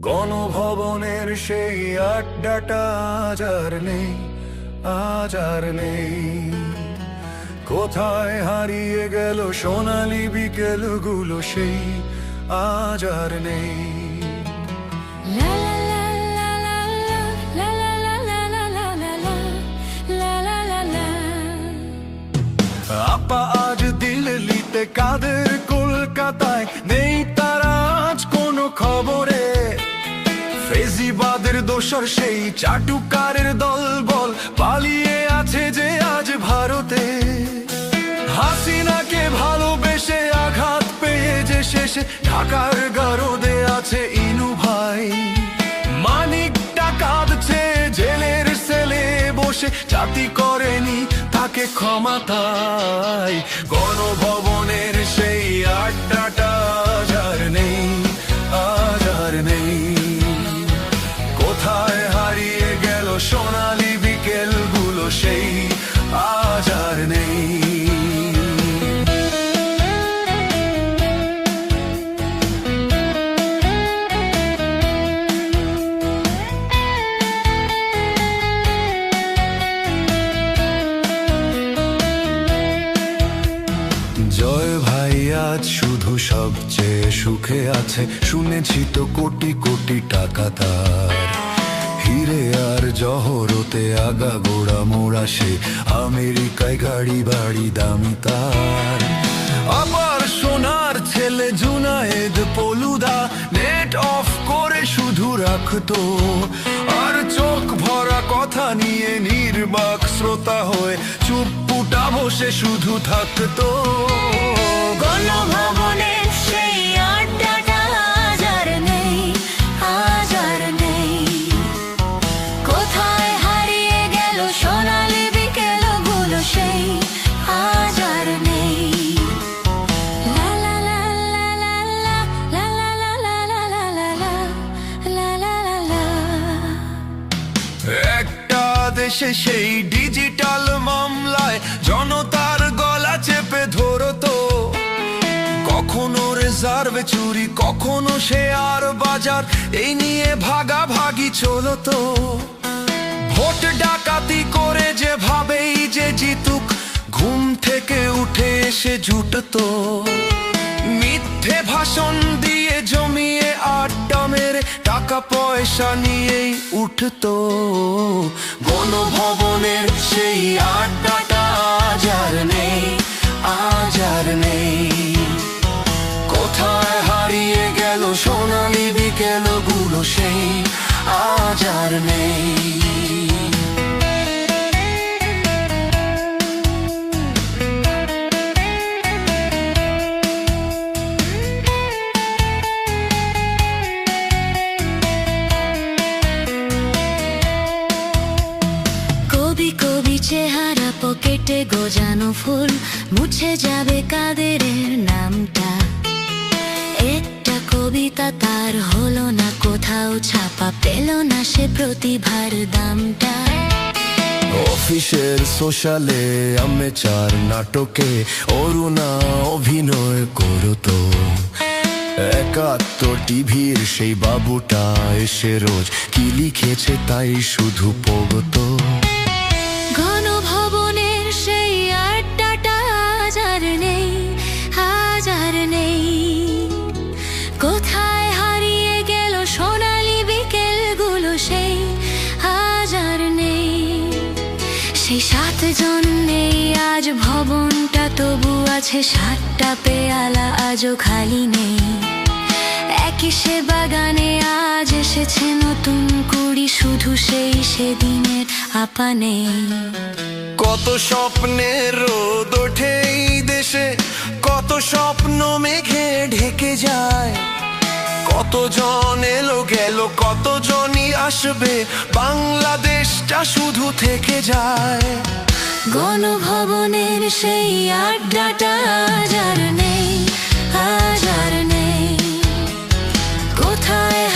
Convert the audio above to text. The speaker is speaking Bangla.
গণভবনের সেই আড্ডাটা আজার নেই আজার নেই কোথায় হারিয়ে গেল সোনালি বিকেলগুলো সেই আজার নেই আপা আজ দিল্লিতে কাদের কলকাতায় নেই তারা আজ কোনো খবর দোসর সেই চাটুকারের দল বল পালিয়ে আছে যে আজ ভারতে। হাসিনাকে ভালোবেসে আঘাত পেয়ে যে শেষে ঢাকার গারদে আছে ইনু ভাই। মানিকটা কাঁদছে জেলের সেলে বসে, জাতি করেনি তাকে ক্ষমা তাই। গণভবনের সেই আড্ডাটা আজ আর নেই, আজ আর নেই। শুধু সবচেয়ে সুখে আছে। শুনেছি তো কোটি কোটি টাকা তার। হিরে আর জহরতে আগা গোড়া মোড়া সে। আমেরিকায় গাড়ি বাড়ি দামি তার। আবার সোনার ছেলে জুনায়েদ পলুদা। নেট অফ করে শুধু রাখতো। আর চোখ ভরা কথা নিয়ে নির্বাক শ্রোতা হয়ে চুপপুটা বসে শুধু থাকতো। গণভবনের দেশে সেই ডিজিটাল মামলায়, জনতার গলা চেপে ধরতো কখনো রিজার্ভ চুরি, কখনো শেয়ার বাজার, এই নিয়ে ভাগাভাগি চলতো ভোট ডাকাতি করে যেভাবেই যে জিতুক, ঘুম থেকে উঠে এসে জুটতো। মিথ্যে ভাষণ দিয়ে পয়সা নিয়েই উঠত। গণভবনের সেই আড্ডাটা আজার নেই, আজ আর নেই। কোথায় হারিয়ে গেল সোনালি বিকেলগুলো সেই, আজ আর নেই। পকেটে গোজানো ফুল, মুছে যাবে কাদের নামটা। একটা কবিতা তার হলো না, কোথাও ছাপা পেল না সে প্রতিভার দামটা। অফিসের সোশ্যালে আমি চার নাটকে অরুণা অভিনয় করতো। একাত্তর টিভির সেই বাবুটা এসে রোজ কি লিখেছে তাই শুধু পগতো সেই সাতজন নেই, আজ ভবনটা তবু আছে, সাতটা পেয়ালা আজও খালি নেই। একই সে বাগানে আজ এসেছে নতুন কুড়ি, শুধু সেই সেদিনের আপা নেই কত স্বপ্নের রোদ ওঠে দেশে, কত স্বপ্ন মেঘে ঢেকে যায়। কতজন এলো, গেল, কতজনই আসবে? বাংলাদেশটা শুধু থেকে যায়। গণভবনের সেই আড্ডাটা আজ আর নেই আজ আর নেই। কোথায়